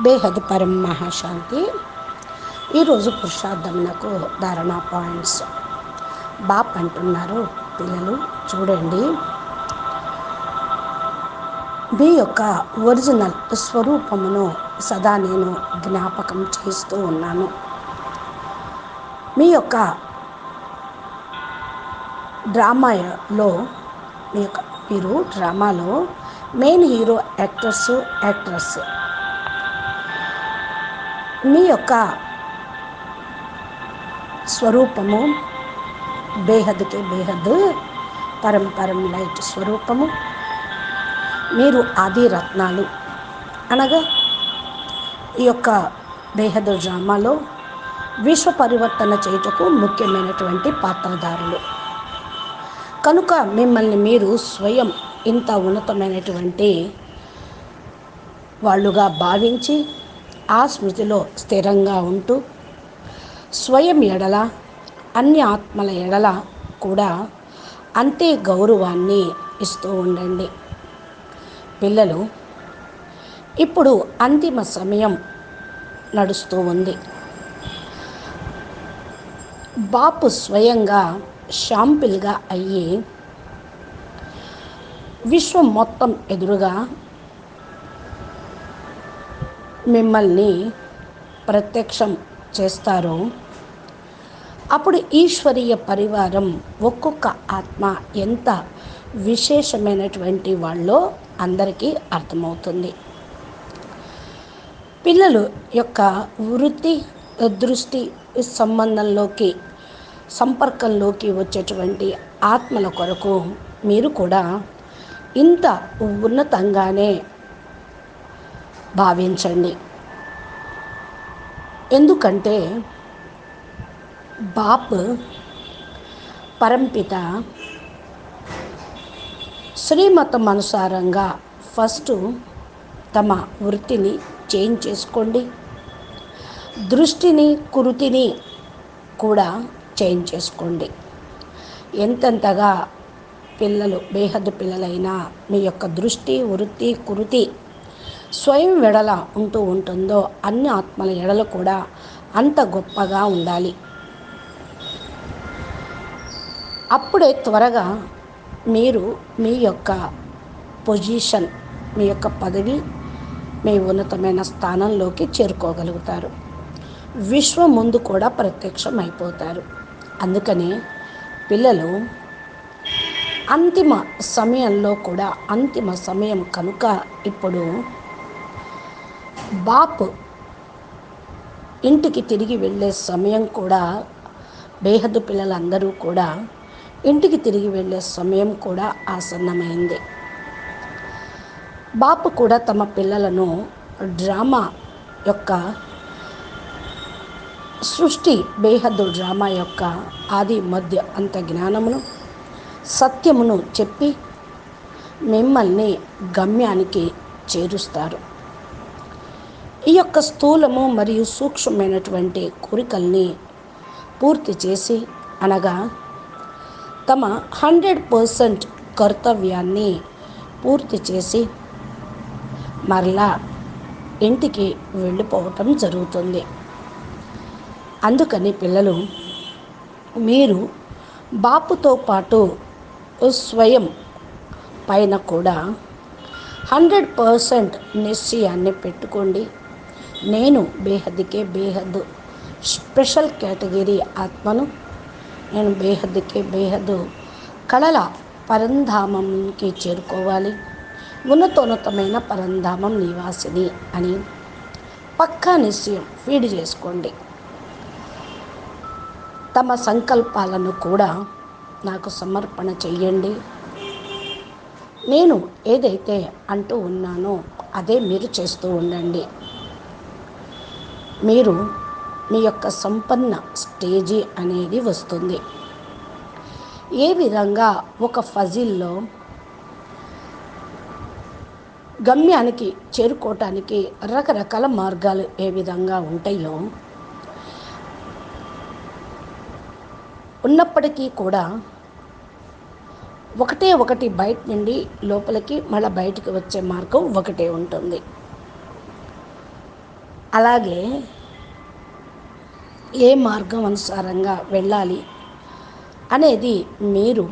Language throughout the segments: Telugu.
బేహద్ పరం మహాశాంతి. ఈరోజు పురుషార్థమునకు ధారణ పాయింట్స్. బాప్ అంటున్నారు పిల్లలు చూడండి. మీ యొక్క ఒరిజినల్ స్వరూపమును సదా నేను జ్ఞాపకం చేస్తూ ఉన్నాను. మీ యొక్క డ్రామాలో మీ యొక్క మీరు డ్రామాలో మెయిన్ హీరో యాక్టర్స్ యాక్ట్రెస్ మీ యొక్క స్వరూపము బేహద్కే బేహద్ పరం పరం లైట్ స్వరూపము. మీరు ఆది రత్నాలు. అనగా ఈ యొక్క బేహద్ డ్రామాలో విశ్వ పరివర్తన చేయుటకు ముఖ్యమైనటువంటి పాత్రధారులు. కనుక మిమ్మల్ని మీరు స్వయం ఇంత ఉన్నతమైనటువంటి వాళ్ళుగా భావించి ఆ స్మృతిలో స్థిరంగా ఉంటూ స్వయం ఎడల అన్ని ఆత్మల ఎడల కూడా అంతే గౌరవాన్ని ఇస్తూ ఉండండి. పిల్లలు ఇప్పుడు అంతిమ సమయం నడుస్తూ ఉంది. బాపు స్వయంగా షాంపిల్గా అయ్యి విశ్వం మొత్తం ఎదురుగా మిమ్మల్ని ప్రత్యక్షం చేస్తారు అప్పుడు ఈశ్వరీయ పరివారం ఒక్కొక్క ఆత్మ ఎంత విశేషమైనటువంటి వాళ్ళో అందరికీ అర్థమవుతుంది. పిల్లలు యొక్క వృత్తి దృష్టి సంబంధంలోకి సంపర్కంలోకి వచ్చేటువంటి ఆత్మల కొరకు మీరు కూడా ఇంత ఉన్నతంగానే భావించండి. ఎందుకంటే బాప్ పరంపిత శ్రీమతం అనుసారంగా ఫస్ట్ తమ వృత్తిని చేంజ్ చేసుకోండి. దృష్టిని కురుతిని కూడా చేంజ్ చేసుకోండి. ఎంతెంతగా పిల్లలు బేహద్దు పిల్లలైనా మీ యొక్క దృష్టి వృత్తి కురుతి స్వయం వెడల ఉంటూ ఉంటుందో అన్ని ఆత్మల ఎడలు కూడా అంత గొప్పగా ఉండాలి. అప్పుడే త్వరగా మీరు మీ యొక్క పొజిషన్ మీ యొక్క పదవి మీ ఉన్నతమైన స్థానంలోకి చేరుకోగలుగుతారు. విశ్వం ముందు కూడా ప్రత్యక్షం అయిపోతారు అందుకనే పిల్లలు అంతిమ సమయంలో కూడా అంతిమ సమయం కనుక ఇప్పుడు బాప్ ఇంటికి తిరిగి వెళ్ళే సమయం కూడా బేహద్దు పిల్లలందరూ కూడా ఇంటికి తిరిగి వెళ్ళే సమయం కూడా ఆసన్నమైంది. బాపు కూడా తమ పిల్లలను డ్రామా యొక్క సృష్టి బేహద్దు డ్రామా యొక్క ఆది మధ్య అంత జ్ఞానమును సత్యమును చెప్పి మిమ్మల్ని గమ్యానికి చేరుస్తారు. ఈ యొక్క స్థూలము మరియు సూక్ష్మమైనటువంటి కోరికల్ని పూర్తి చేసి అనగా తమ హండ్రెడ్ పర్సెంట్ కర్తవ్యాన్ని పూర్తి చేసి మరలా ఇంటికి వెళ్ళిపోవటం జరుగుతుంది. అందుకని పిల్లలు మీరు బాపుతో పాటు స్వయం పైన కూడా హండ్రెడ్ పర్సెంట్ నిశ్చయాన్ని పెట్టుకోండి. నేను బేహద్దుకే బేహద్దు. స్పెషల్ కేటగిరీ ఆత్మను నేను బేహద్దికే బేహద్దు. కళల పరంధామంకి చేరుకోవాలి. ఉన్నతోన్నతమైన పరంధామం నివాసిని అని పక్కా నిశ్చయం ఫీడ్ చేసుకోండి. తమ సంకల్పాలను కూడా నాకు సమర్పణ చెయ్యండి. నేను ఏదైతే అంటూ ఉన్నానో అదే మీరు చేస్తూ ఉండండి. మీరు మీ యొక్క సంపన్న స్టేజీ అనేది వస్తుంది. ఏ విధంగా ఒక ఫజిల్లో గమ్యానికి చేరుకోవటానికి రకరకాల మార్గాలు ఏ విధంగా ఉంటాయో ఉన్నప్పటికీ కూడా ఒకటే ఒకటి బయట నుండి లోపలికి మళ్ళీ బయటికి వచ్చే మార్గం ఒకటే ఉంటుంది. అలాగే ఏ మార్గం అనుసారంగా వెళ్ళాలి అనేది మీరు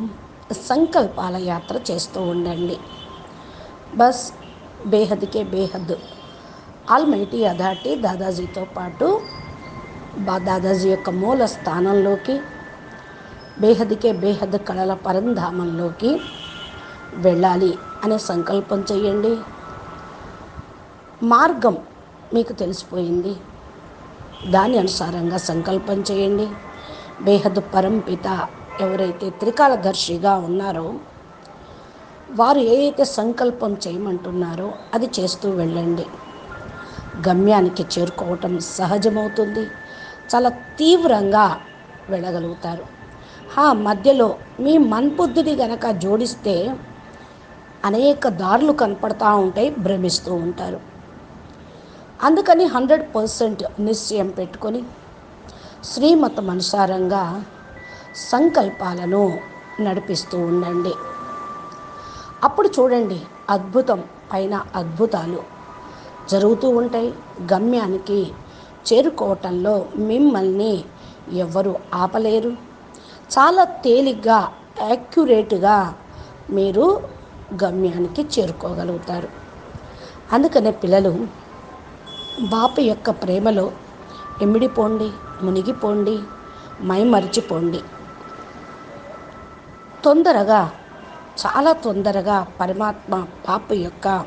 సంకల్పాల యాత్ర చేస్తూ ఉండండి. బస్ బేహద్కే బేహద్ ఆల్మైటీ అధాటి దాదాజీతో పాటు బా దాదాజీ యొక్క మూల స్థానంలోకి బేహద్కే బేహద్ కళల పరంధామంలోకి వెళ్ళాలి అనే సంకల్పం చేయండి. మార్గం మీకు తెలిసిపోయింది. దాని అనుసారంగా సంకల్పం చేయండి. బేహద్ పరంపిత ఎవరైతే త్రికాలదర్శిగా ఉన్నారో వారు ఏదైతే సంకల్పం చేయమంటున్నారో అది చేస్తూ వెళ్ళండి. గమ్యానికి చేరుకోవటం సహజమవుతుంది. చాలా తీవ్రంగా వెళ్ళగలుగుతారు. ఆ మధ్యలో మీ మన్బుద్ధిని గనక జోడిస్తే అనేక దారులు కనపడతా ఉంటాయి భ్రమిస్తూ ఉంటారు. అందుకని హండ్రెడ్ పర్సెంట్ నిశ్చయం పెట్టుకొని శ్రీమతం అనుసారంగా సంకల్పాలను నడిపిస్తూ ఉండండి. అప్పుడు చూడండి అద్భుతం పైన అద్భుతాలు జరుగుతూ ఉంటాయి. గమ్యానికి చేరుకోవటంలో మిమ్మల్ని ఎవరు ఆపలేరు. చాలా తేలిగ్గా యాక్యురేట్గా మీరు గమ్యానికి చేరుకోగలుగుతారు. అందుకనే పిల్లలు బాపు యొక్క ప్రేమలో ఎమిడిపోండి మునిగిపోండి మైమరిచిపోండి. తొందరగా చాలా తొందరగా పరమాత్మ పాప యొక్క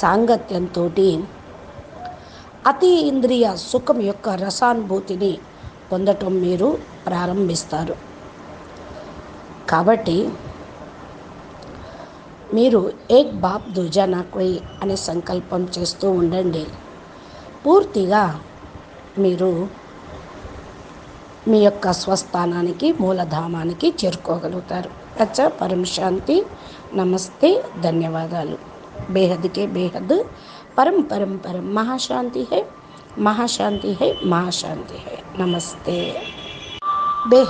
సాంగత్యంతో అతి ఇంద్రియ సుఖం యొక్క రసానుభూతిని పొందటం మీరు ప్రారంభిస్తారు. కాబట్టి మీరు ఏక్ బాప్ దుజా నాక్వై అనే సంకల్పం చేస్తూ ఉండండి. పూర్తిగా మీరు మీ యొక్క స్వస్థానానికి మూలధామానికి చేరుకోగలుగుతారు. అచ్చా పరం శాంతి నమస్తే. ధన్యవాదాలు. బేహద్కే బేహద్. పరం పరం పరం. మహాశాంతి హై. మహాశాంతి హై. మహాశాంతి హై. నమస్తే. బే